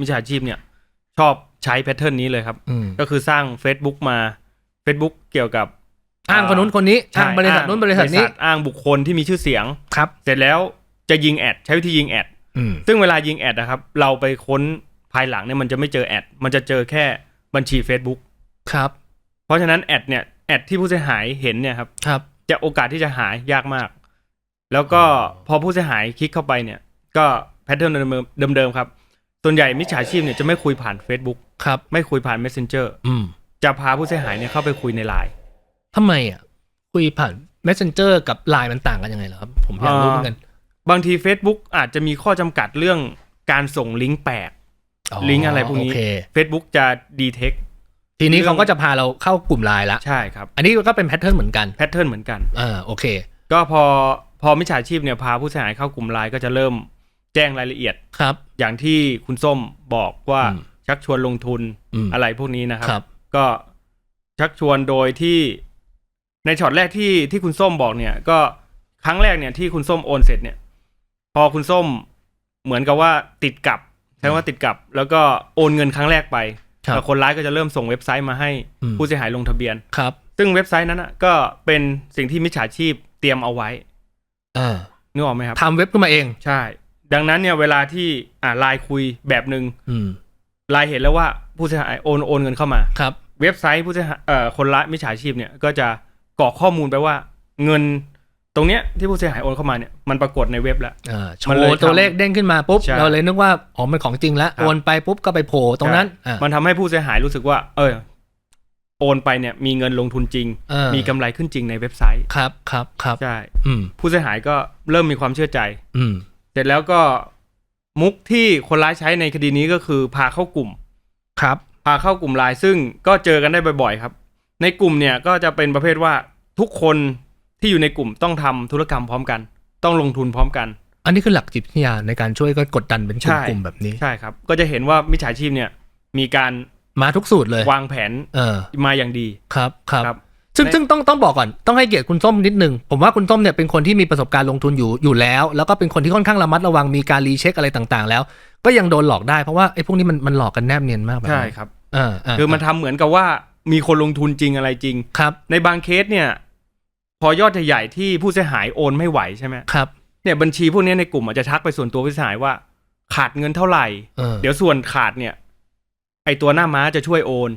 มิจฉาชีพเนี่ย ชอบใช้แพทเทิร์นนี้เลยครับ อืมก็คือสร้าง Facebook มา Facebook เกี่ยวกับอ้างคนนู้นคนนี้ใช่อ้างบริษัทนู้นบริษัทนี้อ้างบุคคลที่มีชื่อเสียง ครับ เสร็จแล้วจะยิงแอดใช้วิธียิงแอดอืมซึ่งเวลายิงแอดนะครับ เราไปค้นภายหลังเนี่ยมันจะไม่เจอแอดมันจะเจอแค่บัญชี Facebook ครับ เพราะฉะนั้นแอดเนี่ยแอดที่ผู้เสียหายเห็นเนี่ยครับ ครับ จะโอกาสที่จะหายยากมาก แล้วก็พอผู้เสียหายคลิกเข้าไปเนี่ย ก็แพทเทิร์นเดิมๆครับ ส่วนใหญ่มิจฉาชีพเนี่ยจะไม่คุยผ่าน Facebook ครับ ไม่คุยผ่าน Messenger อืมจะพาผู้เสียหายเนี่ยเข้าไปคุยในไลน์ ทำไมอะ คุยผ่าน messenger กับ line มันต่างกันยังไงเหรอครับ ผมอยากรู้เหมือนกันบางที Facebook อาจจะมีข้อจำกัดเรื่องการส่งลิงก์แปลก ลิงก์อะไรพวกนี้ โอเค Facebook จะดีเทค ทีนี้เรื่องเขาก็จะพาเราเข้ากลุ่มไลน์ละ ใช่ครับ อันนี้ก็เป็นแพทเทิร์นเหมือนกัน แพทเทิร์นเหมือนกัน อ่า โอเค ก็พอพอมิจฉาชีพเนี่ยพาผู้เสียหายเข้ากลุ่มไลน์ก็จะเริ่ม แจ้งรายละเอียดครับ อย่างที่คุณส้มบอกว่าอืมชักชวนลงทุนอืมอะไรพวกนี้นะครับครับ ก็ชักชวนโดยที่ในช็อตแรกที่ที่คุณส้มบอกเนี่ย ก็ครั้งแรกเนี่ยที่คุณส้มโอนเสร็จเนี่ย พอคุณส้มเหมือนกับว่าติดกับใช้คำว่าติดกับ แล้วก็โอนเงินครั้งแรกไปครับแล้วคนร้ายก็จะเริ่มส่งเว็บไซต์มาให้อืมผู้เสียหายลงทะเบียนครับ ซึ่งเว็บไซต์นั้นนะก็เป็นสิ่งที่มิจฉาชีพเตรียมเอาไว้อ่านึกออกไหมครับทำเว็บขึ้นมาเอง ใช่ ดังนั้นเนี่ยเวลาที่อ่าไลน์คุยแบบหนึ่งอืมไลน์เห็นแล้วว่าผู้เสียหายโอนโอนเงินเข้ามาครับ เว็บไซต์ผู้เสียหายเอ่อคนร้ายมิจฉาชีพเนี่ยก็จะกรอกข้อมูลไปว่าเงินตรงเนี้ยที่ผู้เสียหายโอนเข้ามาเนี่ยมันปรากฏในเว็บแล้วอ่าโชมันเลยว์ตัวทำเลขเด้งขึ้นมาปุ๊บใช่เราเลยนึกว่าอ๋อมันของจริงแล้วครับโอนไปปุ๊บก็ไปโผล่ตรงนั้นอ่ามันทำให้ผู้เสียหายรู้สึกว่า เออโอนไปเนี่ยมีเงินลงทุนจริงเออมีกำไรขึ้นจริงในเว็บไซต์ครับครับครับใช่อืมผู้เสียหายก็เริ่มมีความเชื่อใจ อืม เสร็จแล้วก็มุกที่คนร้ายใช้ในคดีนี้ก็คือพาเข้ากลุ่มครับ พาเข้ากลุ่มไลน์ซึ่งก็เจอกันได้บ่อยๆครับ ในกลุ่มเนี่ยก็จะเป็นประเภทว่าทุกคนที่อยู่ในกลุ่มต้องทำธุรกรรมพร้อมกัน ต้องลงทุนพร้อมกัน อันนี้คือหลักจิตวิทยาในการช่วยก็กดดันเป็นกใช่ลุ่มๆแบบนี้ใช่ครับ ก็จะเห็นว่ามิจฉาชีพเนี่ยมีการมาทุกสูตรเลยวางแผนเออมาอย่างดีครับครับครับ ซึ่งในซึ่งต้องต้องบอกก่อนต้องให้เกียรติคุณส้มนิดนึงผมว่าคุณส้มเนี่ยเป็นคนที่มีประสบการณ์ลงทุนอยู่อยู่แล้ว แล้วก็เป็นคนที่ค่อนข้างระมัดระวังมีการรีเช็คอะไรต่างๆ แล้ว ก็ยังโดนหลอกได้เพราะว่าไอ้พวกนี้มันมันหลอกกันแนบเนียนมากแบบใช่นี้ครับเออเคือมันทำเหมือนกับว่ามีคนลงทุนจริงอะไรจริงครับ ในบางเคสเนี่ย พอยอดใหญ่ๆที่ผู้เสียหายโอนไม่ไหวใช่ไหมครับเนี่ยบัญชีพวกนี้ในกลุ่มอาจจะทักไปส่วนตัวผู้เสียหายว่า ขาดเงินเท่าไหร่เออเดี๋ยวส่วนขาดเนี่ย ไอตัวหน้าม้าจะช่วยโอน